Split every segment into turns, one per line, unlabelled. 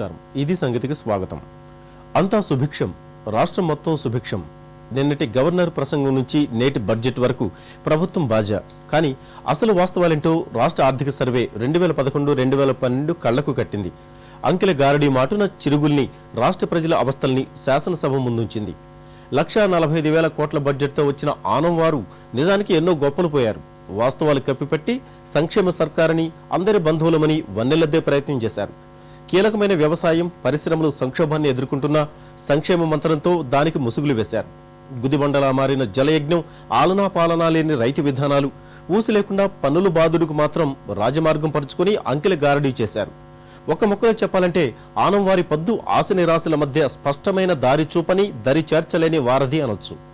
నమస్కారం. ఇది సంగతికి స్వాగతం. అంతా సుభిక్షం రాష్ట్రం మొత్తం సుభిక్షం. నిన్నటి గవర్నర్ ప్రసంగం నుంచి నేటి బడ్జెట్ వరకు ప్రభుత్వం బాజా. కానీ అసలు వాస్తవాలేంటో రాష్ట్ర ఆర్థిక సర్వే రెండు వేల పదకొండు రెండు వేల పన్నెండు కళ్ళకు కట్టింది. అంకెల గారడీ మాటున చిరుగుల్ని రాష్ట్ర ప్రజల అవస్థల్ని శాసనసభ ముందుంచింది. లక్షా నలభై ఐదు వేల కోట్ల బడ్జెట్తో వచ్చిన ఆనం వారు నిజానికి ఎన్నో గొప్పలు పోయారు. వాస్తవాలు కప్పిపెట్టి సంక్షేమ సర్కారని అందరి బంధువులమని వన్నెలద్దే ప్రయత్నం చేశారు. కీలకమైన వ్యవసాయం పరిశ్రమలు సంక్షోభాన్ని ఎదుర్కొంటున్న సంక్షేమ మంత్రంతో దానికి ముసుగులు వేశారు. గుదిబండలా మారిన జలయజ్ఞం ఆలనా పాలనా లేని రైతు విధానాలు ఊసి లేకుండా పన్నులు బాధుడుకు మాత్రం రాజమార్గం పరుచుకుని అంకెల గారడీ చేశారు. ఒక ముక్కలో చెప్పాలంటే ఆనం వారి పద్దు ఆశ నిరాశల మధ్య స్పష్టమైన దారి చూపని దరి చేర్చలేని వారధి అనొచ్చు.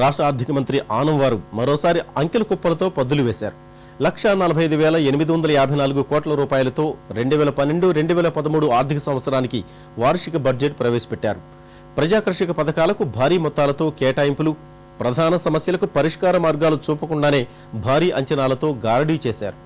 రాష్ట్ర ఆర్థిక మంత్రి ఆనంవారు మరోసారి అంకెల కుప్పలతో పద్దులు వేశారు. లక్షా నలభై ఐదు వేల ఎనిమిది వందల యాభై నాలుగు కోట్ల రూపాయలతో రెండు వేల పన్నెండు రెండు వేల పదమూడు ఆర్థిక సంవత్సరానికి వార్షిక బడ్జెట్ ప్రవేశపెట్టారు. ప్రజాకర్షక పథకాలకు భారీ మొత్తాలతో కేటాయింపులు ప్రధాన సమస్యలకు పరిష్కార మార్గాలు చూపకుండానే భారీ అంచనాలతో గారడీ చేశారు.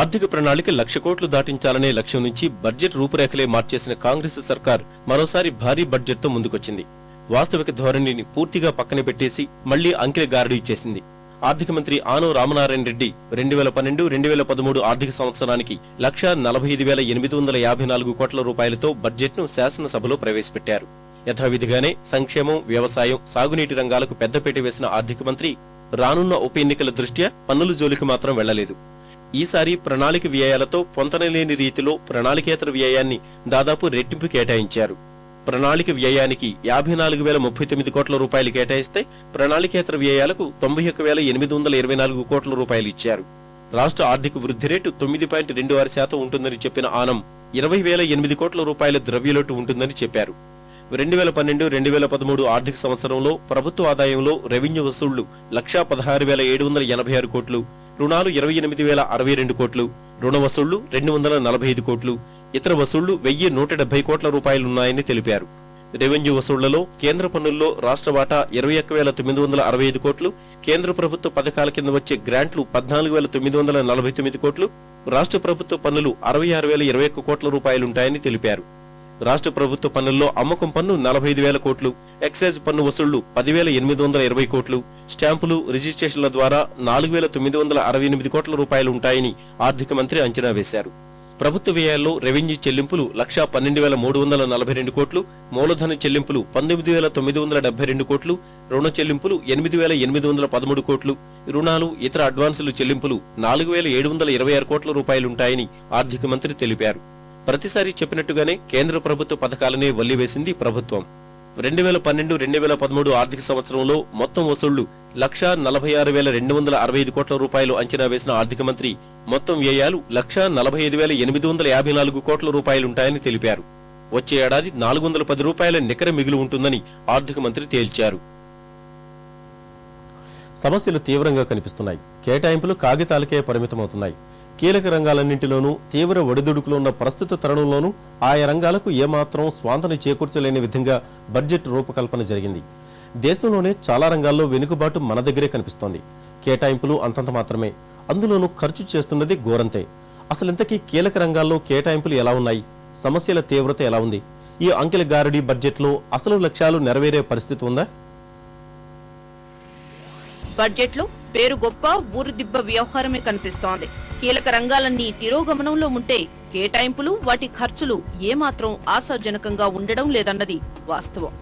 ఆర్థిక ప్రణాళిక లక్ష కోట్లు దాటించాలనే లక్ష్యం నుంచి బడ్జెట్ రూపురేఖలే మార్చేసిన కాంగ్రెస్ సర్కార్ మరోసారి భారీ బడ్జెట్తో ముందుకొచ్చింది. వాస్తవిక ధోరణిని పూర్తిగా పక్కన పెట్టేసి మళ్ళీ అంకెల గారడీ చేసింది ఆర్థిక మంత్రి ఆనో రామనారాయణ రెడ్డి రెండు వేల పన్నెండు రెండు వేల పదమూడు ఆర్థిక సంవత్సరానికి లక్ష నలభై ఐదు వేల ఎనిమిది వందల యాభై నాలుగు కోట్ల రూపాయలతో బడ్జెట్ను శాసనసభలో ప్రవేశపెట్టారు. యథావిధిగానే సంక్షేమం వ్యవసాయం సాగునీటి రంగాలకు పెద్దపీట వేసిన ఆర్థిక మంత్రి రానున్న ఉప ఎన్నికల దృష్ట్యా పన్నుల జోలికి మాత్రం వెళ్ళలేదు ఈసారి ప్రణాళిక వ్యయాలతో పొంతనలేని రీతిలో ప్రణాళికేతర వ్యయాన్ని దాదాపు రెట్టింపు కేటాయించారు. ప్రణాళిక వ్యయానికి యాభై నాలుగు వేల ముప్పై తొమ్మిది కోట్ల రూపాయలు కేటాయిస్తే ప్రణాళికేతర వ్యయాలకు తొంభై ఒక్క వేల ఎనిమిది వందల ఇరవై నాలుగు కోట్ల రూపాయలు ఇచ్చారు. రాష్ట్ర ఆర్థిక వృద్ధి రేటు తొమ్మిది పాయింట్ రెండు ఆరు శాతం ఉంటుందని చెప్పిన ఆనం ఇరవై వేల ఎనిమిది కోట్ల రూపాయల ద్రవ్యలోటు ఉంటుందని చెప్పారు. రెండు వేల పన్నెండు రెండు వేల పదమూడు ఆర్థిక సంవత్సరంలో ప్రభుత్వ ఆదాయంలో రెవెన్యూ వసూళ్ళు లక్షా పదహారు వేల ఏడు వందల ఎనభై ఆరు కోట్లు రుణాలు ఇరవై ఎనిమిది వేల అరవై రెండు కోట్లు రుణ వసూళ్ళు రెండు వందల నలభై ఐదు కోట్లు ఇతర వసూళ్ళు వెయ్యి నూట డెబ్బై కోట్ల రూపాయలున్నాయని తెలిపారు. రెవెన్యూ వసూళ్ళలో కేంద్ర పన్నుల్లో రాష్ట్ర వాటా ఇరవై ఒక్క వేల తొమ్మిది వందల అరవై ఐదు కోట్లు కేంద్ర ప్రభుత్వ పథకాల కింద వచ్చే గ్రాంట్లు పద్నాలుగు వేల తొమ్మిది వందల నలభై తొమ్మిది కోట్లు రాష్ట్ర ప్రభుత్వ పన్నులు అరవై ఆరు వేల ఇరవై ఒక్క కోట్ల రూపాయలుంటాయని తెలిపారు. రాష్ట్ర ప్రభుత్వ పన్నుల్లో అమ్మకం పన్ను నలభై ఐదు వేల కోట్లు ఎక్సైజ్ పన్ను వసూళ్ళు పదివేల ఎనిమిది వందల ఇరవై కోట్లు స్టాంపులు రిజిస్ట్రేషన్ల ద్వారా నాలుగు వేల తొమ్మిది వందల అరవై ఎనిమిది కోట్ల రూపాయలు ఉంటాయని ఆర్థిక మంత్రి అంచనా వేశారు. ప్రభుత్వ వ్యయాల్లో రెవెన్యూ చెల్లింపులు లక్షా పన్నెండు వేల మూడు వందల నలభై రెండు కోట్లు మూలధన చెల్లింపులు పంతొమ్మిది వేల తొమ్మిది వందల డెబ్బై రెండు కోట్లు రుణ చెల్లింపులు ఎనిమిది వేల ఎనిమిది వందల పదమూడు కోట్లు. రుణాలు ఇతర అడ్వాన్సులు చెల్లింపులు నాలుగు వేల ఏడు వందల ఇరవై ఆరు కోట్ల రూపాయలుంటాయని ఆర్థిక మంత్రి తెలిపారు. ప్రతిసారి చెప్పినట్టుగానే కేంద్ర ప్రభుత్వ పథకాలనే వల్లివేసింది ప్రభుత్వం. రెండు వేల పన్నెండు రెండు వేల పదమూడు ఆర్థిక సంవత్సరంలో మొత్తం వసూళ్ళు లక్షా నలభై ఆరు వేల రెండు వందల అరవై ఐదు కోట్ల రూపాయలు అంచనా వేసిన ఆర్థిక మంత్రి మొత్తం వ్యయాలు లక్షా నలభై ఐదు వేల ఎనిమిది వందల యాభై నాలుగు కోట్ల రూపాయలుంటాయని తెలిపారు. వచ్చే ఏడాది నాలుగు వందల పది రూపాయల నికర మిగులు ఉంటుందని ఆర్థిక మంత్రి తేల్చారు. సమస్యలు తీవ్రంగా కనిపిస్తున్నాయి. కేటాయింపులు కాగితాలకే పరిమితమవుతున్నాయి. కీలక రంగాలన్నింటిలోనూ తీవ్ర ఒడిదుడుకులు ఉన్న ప్రస్తుత తరుణంలోనూ ఆయా రంగాలకు ఏమాత్రం స్వాంతన చేకూర్చలేని విధంగా బడ్జెట్ రూపకల్పన జరిగింది. దేశంలోనే చాలా రంగాల్లో వెనుకబాటు మన దగ్గరే కనిపిస్తోంది. కేటాయింపులు అంతంత మాత్రమే. అందులోనూ ఖర్చు చేస్తున్నది ఘోరంతే. అసలింతకీ కీలక రంగాల్లో కేటాయింపులు ఎలా ఉన్నాయి? సమస్యల తీవ్రత ఎలా ఉంది? ఈ అంకెల గారడి బడ్జెట్లో అసలు లక్ష్యాలు నెరవేరే పరిస్థితి ఉందా?
బడ్జెట్లో పేరు గొప్ప ఊరు దిబ్బ వ్యవహారమే కనిపిస్తోంది. కీలక రంగాలన్నీ తిరోగమనంలో ఉంటే కేటాయింపులు వాటి ఖర్చులు ఏమాత్రం ఆశాజనకంగా ఉండడం లేదన్నది వాస్తవం.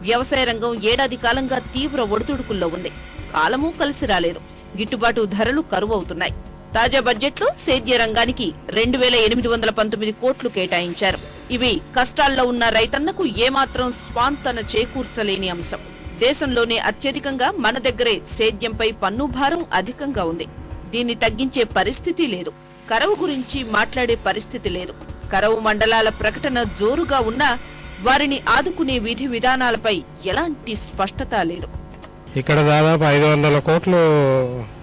వ్యవసాయ రంగం ఏడాది కాలంగా తీవ్ర ఒడిదుడుకుల్లో ఉంది. కాలమూ కలిసి రాలేదు. గిట్టుబాటు ధరలు కరువవుతున్నాయి. తాజా బడ్జెట్లో సేద్య రంగానికి రెండు వేల ఎనిమిది వందల పంతొమ్మిది కోట్లు కేటాయించారు. ఇవి కష్టాల్లో ఉన్న రైతన్నకు ఏమాత్రం స్వాంతన చేకూర్చలేని అంశం. దేశంలోనే అత్యధికంగా మన దగ్గరే సేద్యంపై పన్ను భారం అధికంగా ఉంది. దీన్ని తగ్గించే పరిస్థితి లేదు. కరవు గురించి మాట్లాడే పరిస్థితి లేదు. కరవు మండలాల ప్రకటన జోరుగా ఉన్నా వారిని ఆదుకునే విధి విధానాలపై ఎలాంటి స్పష్టత లేదు.
ఇక్కడ దాదాపు ఐదు వందల కోట్లు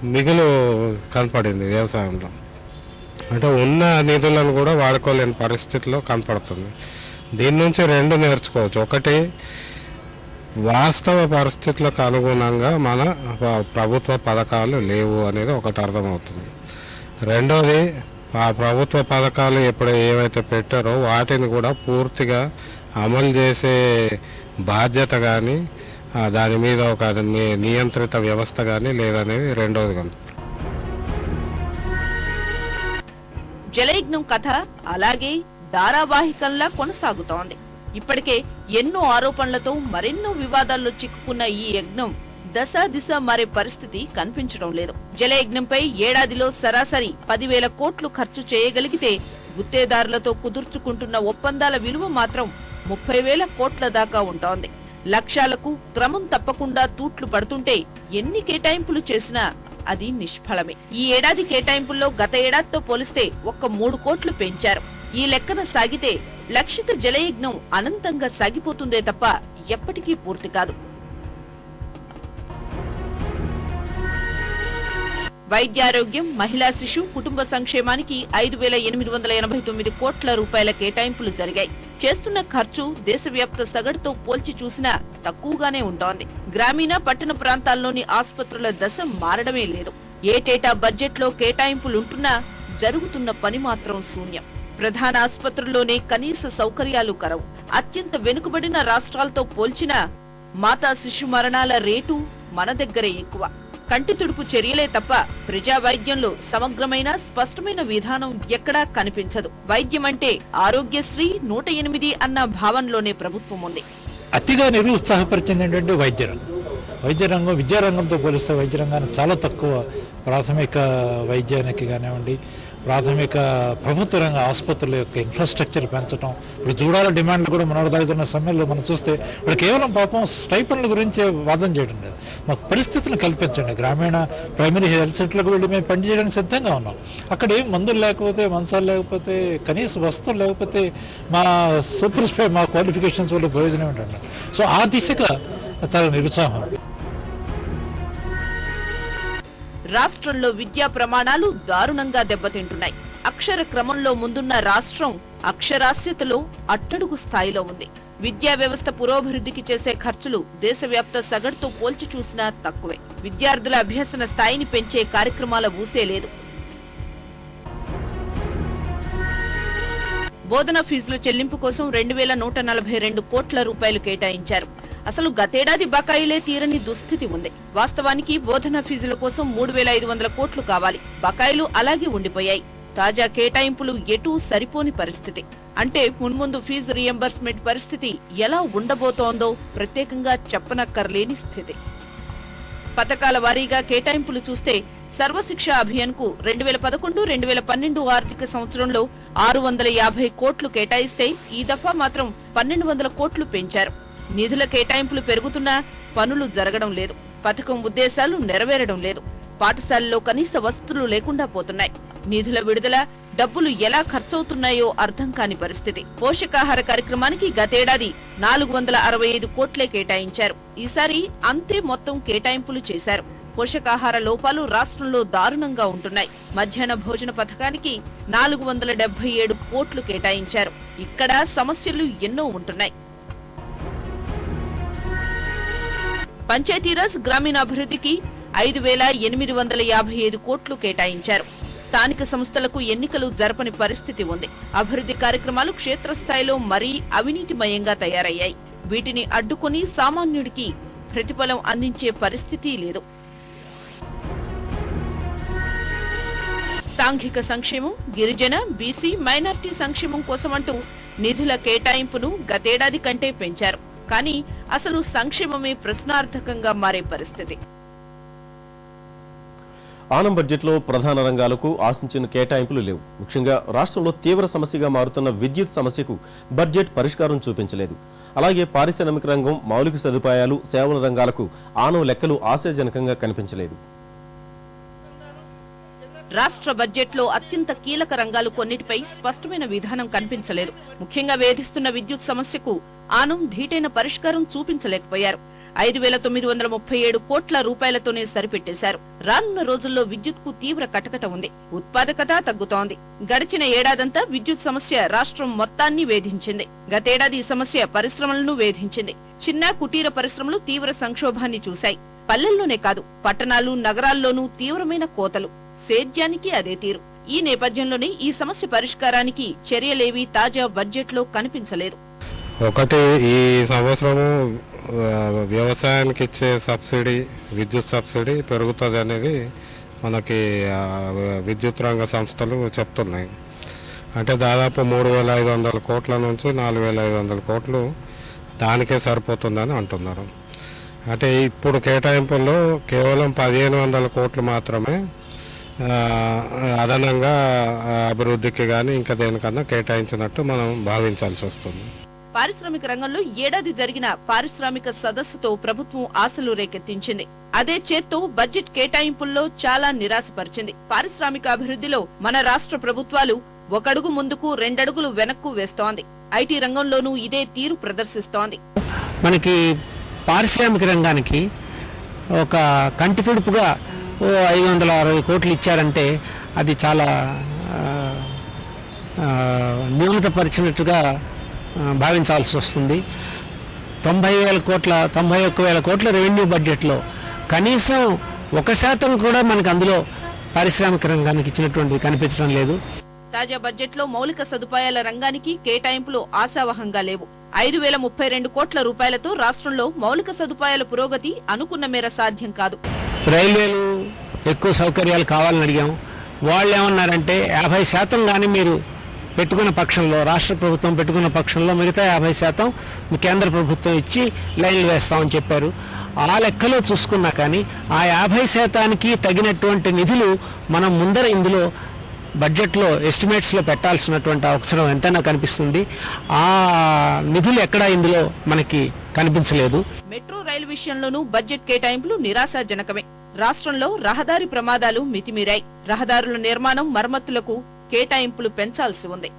మిగులు కనపడింది వ్యవసాయంలో. అంటే ఉన్న నిధులను కూడా వాడుకోలేని పరిస్థితిలో కనపడుతుంది. దీని నుంచి రెండు నేర్చుకోవచ్చు. ఒకటి వాస్తవ పరిస్థితులకు అనుగుణంగా మన ప్రభుత్వ పథకాలు లేవు అనేది ఒకటి అర్థమవుతుంది. రెండోది ఆ ప్రభుత్వ పథకాలు ఎప్పుడు ఏవైతే పెట్టారో వాటిని కూడా పూర్తిగా అమలు చేసే బాధ్యత కానీ దాని మీద ఒక నియంత్రిత వ్యవస్థ కానీ లేదనేది రెండోది కానీ
జలయజ్ఞం కథ అలాగే ధారావాహికంలా కొనసాగుతోంది. ఇప్పటికే ఎన్నో ఆరోపణలతో మరెన్నో వివాదాల్లో చిక్కుకున్న ఈ యజ్ఞం దశ దిశ మారే పరిస్థితి కనిపించడం లేదు. జలయజ్ఞంపై ఏడాదిలో సరాసరి పదివేల కోట్లు ఖర్చు చేయగలిగితే గుత్తేదారులతో కుదుర్చుకుంటున్న ఒప్పందాల విలువ మాత్రం ముప్పై వేల కోట్ల దాకా ఉంటోంది. లక్ష్యాలకు క్రమం తప్పకుండా తూట్లు పడుతుంటే ఎన్ని కేటాయింపులు చేసినా అది నిష్ఫలమే. ఈ ఏడాది కేటాయింపుల్లో గత ఏడాదితో పోలిస్తే ఒక్క మూడు కోట్లు పెంచారు. ఈ లెక్కన సాగితే లక్షిత జలయజ్ఞం అనంతంగా సాగిపోతుందే తప్ప ఎప్పటికీ పూర్తి కాదు. వైద్యారోగ్యం మహిళా శిశు కుటుంబ సంక్షేమానికి ఐదు వేల ఎనిమిది వందల ఎనభై తొమ్మిది కోట్ల రూపాయల కేటాయింపులు జరిగాయి. చేస్తున్న ఖర్చు దేశవ్యాప్త సగటుతో పోల్చి చూసినా తక్కువగానే ఉంటోంది. గ్రామీణ పట్టణ ప్రాంతాల్లోని ఆసుపత్రుల దశ మారడమే లేదు. ఏటేటా బడ్జెట్లో కేటాయింపులుంటున్నా జరుగుతున్న పని మాత్రం శూన్యం. ప్రధాన ఆసుపత్రుల్లోనే కనీస సౌకర్యాలు కరవు. అత్యంత వెనుకబడిన రాష్ట్రాలతో పోల్చినా మాతా శిశు మరణాల రేటు మన దగ్గరే ఎక్కువ. కంటి తుడుపు చర్యలే తప్ప ప్రజా వైద్యంలో సమగ్రమైన స్పష్టమైన విధానం ఎక్కడా కనిపించదు. వైద్యం అంటే ఆరోగ్యశ్రీ నూట ఎనిమిది అన్న భావనలోనే ప్రభుత్వం ఉంది.
అతిగా నిరుత్సాహపరిచింది ఏంటంటే వైద్య రంగం వైద్య రంగం విద్యారంగంతో పోలిస్తే వైద్య రంగాన్ని చాలా తక్కువ ప్రాథమిక వైద్యానికి కానివ్వండి ప్రాథమిక ప్రభుత్వ రంగ ఆసుపత్రుల యొక్క ఇన్ఫ్రాస్ట్రక్చర్ పెంచడం ఇప్పుడు జూడాల డిమాండ్లు కూడా మనోదాగుతున్న సమయంలో మనం చూస్తే ఇప్పుడు కేవలం పాపం స్టైపన్ల గురించి వాదన చేయడం లేదు. మాకు పరిస్థితులను కల్పించండి. గ్రామీణ ప్రైమరీ హెల్త్ సెంటర్లకు వెళ్ళి మేము పనిచేయడానికి సిద్ధంగా ఉన్నాం. అక్కడ ఏం మందులు లేకపోతే మంచాలు లేకపోతే కనీస వస్తువులు లేకపోతే మా సూపర్ స్పై మా క్వాలిఫికేషన్స్ వల్ల ప్రయోజనం ఏంటంటే సో ఆ దిశగా చాలా నిరుత్సాహం.
రాష్ట్రంలో విద్యా ప్రమాణాలు దారుణంగా దెబ్బతింటున్నాయి. అక్షర క్రమంలో ముందున్న రాష్ట్రం అక్షరాస్యతలో అట్టడుగు స్థాయిలో ఉంది. విద్యా వ్యవస్థ పురోభివృద్ధికి చేసే ఖర్చులు దేశవ్యాప్త సగటుతో పోల్చి చూసినా తక్కువే. విద్యార్థుల అభ్యసన స్థాయిని పెంచే కార్యక్రమాల ఊసే లేదు. బోధన ఫీజుల చెల్లింపు కోసం రెండు వేల నూట నలభై రెండు కోట్ల రూపాయలు కేటాయించారు. అసలు గతేడాది బకాయిలే తీరని దుస్థితి ఉంది. వాస్తవానికి బోధన ఫీజుల కోసం మూడు వేల ఐదు వందల కోట్లు కావాలి. బకాయిలు అలాగే ఉండిపోయాయి. తాజా కేటాయింపులు ఎటూ సరిపోని పరిస్థితి. అంటే మున్ముందు ఫీజు రియంబర్స్మెంట్ పరిస్థితి ఎలా ఉండబోతోందో ప్రత్యేకంగా చెప్పనక్కర్లేని స్థితి. పథకాల వారీగా కేటాయింపులు చూస్తే సర్వశిక్ష అభియాన్కు రెండు వేల పదకొండు రెండు వేల పన్నెండు ఆర్థిక సంవత్సరంలో ఆరు వందల యాభై కోట్లు కేటాయిస్తే ఈ దఫా మాత్రం పన్నెండు వందల కోట్లు పెంచారు. నిధుల కేటాయింపులు పెరుగుతున్నా పనులు జరగడం లేదు. పథకం ఉద్దేశాలు నెరవేరడం లేదు. పాఠశాలలో కనీస వసతులు లేకుండా పోతున్నాయి. నిధుల విడుదల డబ్బులు ఎలా ఖర్చవుతున్నాయో అర్థం కాని పరిస్థితి. పోషకాహార కార్యక్రమానికి గతేడాది నాలుగు వందల అరవై ఐదు కోట్లే కేటాయించారు. ఈసారి అంతే మొత్తం కేటాయింపులు చేశారు. పోషకాహార లోపాలు రాష్ట్రంలో దారుణంగా ఉంటున్నాయి. మధ్యాహ్న భోజన పథకానికి నాలుగు వందల డెబ్బై ఏడు కోట్లు కేటాయించారు. ఇక్కడ సమస్యలు ఎన్నో ఉంటున్నాయి. పంచాయతీరాజ్ గ్రామీణాభివృద్ధికి ఐదు వేల ఎనిమిది వందల యాభై ఐదు కోట్లు కేటాయించారు. స్థానిక సంస్థలకు ఎన్నికలు జరపని పరిస్థితి ఉంది. అభివృద్ధి కార్యక్రమాలు క్షేత్రస్థాయిలో మరీ అవినీతిమయంగా తయారయ్యాయి. వీటిని అడ్డుకొని సామాన్యుడికి ప్రతిఫలం అందించే పరిస్థితి లేదు. సాంఘిక సంక్షేమం గిరిజన బీసీ మైనార్టీ సంక్షేమం కోసమంటూ నిధుల కేటాయింపును గతేడాది కంటే పెంచారు. కానీ అసలు సంక్షేమమే ప్రశ్నార్థకంగా మారే పరిస్థితి.
ఆనం బడ్జెట్లో ప్రధాన రంగాలకు ఆశించిన కేటాయింపులు లేవు. ముఖ్యంగా రాష్ట్రంలో తీవ్ర సమస్యగా మారుతున్న విద్యుత్ సమస్యకు బడ్జెట్ పరిష్కారం చూపించలేదు. అలాగే పారిశ్రామిక రంగం మౌలిక సదుపాయాలు సేవల రంగాలకు ఆనం లెక్కలు ఆశాజనకంగా కనిపించలేదు.
రాష్ట్ర బడ్జెట్లో అత్యంత కీలక రంగాలు కొన్నిటిపై స్పష్టమైన విధానం కనిపించలేదు. ముఖ్యంగా వేధిస్తున్న విద్యుత్ సమస్యకు ఆనం ధీటైన పరిష్కారం చూపించలేకపోయారు. ఐదు వేల తొమ్మిది వందల ముప్పై ఏడు కోట్ల రూపాయలతోనే సరిపెట్టేశారు. రానున్న రోజుల్లో విద్యుత్కు తీవ్ర కటకట ఉంది. ఉత్పాదకత తగ్గుతోంది. గడిచిన ఏడాదంతా విద్యుత్ సమస్య రాష్ట్రం మొత్తాన్ని వేధించింది. గతేడాది ఈ సమస్య పరిశ్రమలను వేధించింది. చిన్న కుటీర పరిశ్రమలు తీవ్ర సంక్షోభాన్ని చూశాయి. పల్లెల్లోనే కాదు పట్టణాలు నగరాల్లోనూ తీవ్రమైన కోతలు. సేద్యానికి అదే తీరు. ఈ నేపథ్యంలోనే ఈ సమస్య పరిష్కారానికి చర్యలేవి తాజా బడ్జెట్లో కనిపించలేదు.
ఒకటి ఈ సంవత్సరము వ్యవసాయానికి ఇచ్చే సబ్సిడీ విద్యుత్ సబ్సిడీ పెరుగుతుంది అనేది మనకి విద్యుత్ రంగ సంస్థలు చెప్తున్నాయి. అంటే దాదాపు మూడు వేల ఐదు వందల కోట్ల నుంచి నాలుగు వేల ఐదు వందల కోట్లు దానికే సరిపోతుందని అంటున్నారు. అంటే ఇప్పుడు కేటాయింపుల్లో కేవలం పదిహేను వందల కోట్లు మాత్రమే అదనంగా ఆ, అభివృద్ధికి కానీ ఇంకా దేనికన్నా కేటాయించినట్టు మనం భావించాల్సి వస్తుంది.
పారిశ్రామిక రంగంలో ఏడాది జరిగిన పారిశ్రామిక సదస్సుతో ప్రభుత్వం ఆశలు రేకెత్తించింది. అదే చేత్తో బడ్జెట్ కేటాయింపుల్లో చాలా నిరాశపరిచింది. పారిశ్రామిక అభివృద్ధిలో మన రాష్ట్ర ప్రభుత్వాలు ఒకడుగు ముందుకు రెండడుగులు వెనక్కు వేస్తోంది. ఐటీ రంగంలోనూ ఇదే తీరు ప్రదర్శిస్తోంది.
మనకి పారిశ్రామిక రంగానికి ఒక కంటి తుడుపుగా ఓ ఐదు వందల అరవై కోట్లు ఇచ్చారంటే అది చాలా ఆ, న్యూనతపరిచినట్టుగా భావించాల్సి వస్తుంది తొంభై వేల కోట్ల తొంభై ఒక్క వేల కోట్ల రెవెన్యూ బడ్జెట్లో కనీసం ఒక శాతం కూడా మనకు అందులో పారిశ్రామిక రంగానికి ఇచ్చినటువంటి కనిపించడం లేదు.
తాజా బడ్జెట్లో మౌలిక సదుపాయాల రంగానికి కేటాయింపులు ఆశావహంగా లేవు. ఐదు వేల ముప్పై రెండు కోట్ల రూపాయలతో రాష్ట్రంలో మౌలిక సదుపాయాల పురోగతి అనుకున్న మేర సాధ్యం కాదు.
రైల్వేలు ఎక్కువ సౌకర్యాలు కావాలని అడిగాం వాళ్ళు ఏమన్నారంటే యాభై శాతం కానీ మీరు పెట్టుకున్న పక్షంలో రాష్ట్ర ప్రభుత్వం పెట్టుకున్న పక్షంలో మిగతా యాభై శాతం కేంద్ర ప్రభుత్వం ఇచ్చి లైన్లు వేస్తామని చెప్పారు. ఆ లెక్కలో చూసుకున్నా కానీ ఆ యాభై శాతానికి తగినటువంటి నిధులు మనం ముందర ఇందులో బడ్జెట్లో ఎస్టిమేట్స్లో పెట్టాల్సినటువంటి అవసరం ఎంతైనా కనిపిస్తుంది. ఆ నిధులు ఎక్కడా ఇందులో మనకి కనిపించలేదు.
మెట్రో విషయంలోనూ బడ్జెట్ కేటాయింపులు నిరాశాజనకమే. రాష్ట్రంలో రహదారి ప్రమాదాలు మితిమీరాయి. రహదారుల నిర్మాణం మరమ్మతులకు కేటాయింపులు పెంచాల్సి ఉంది.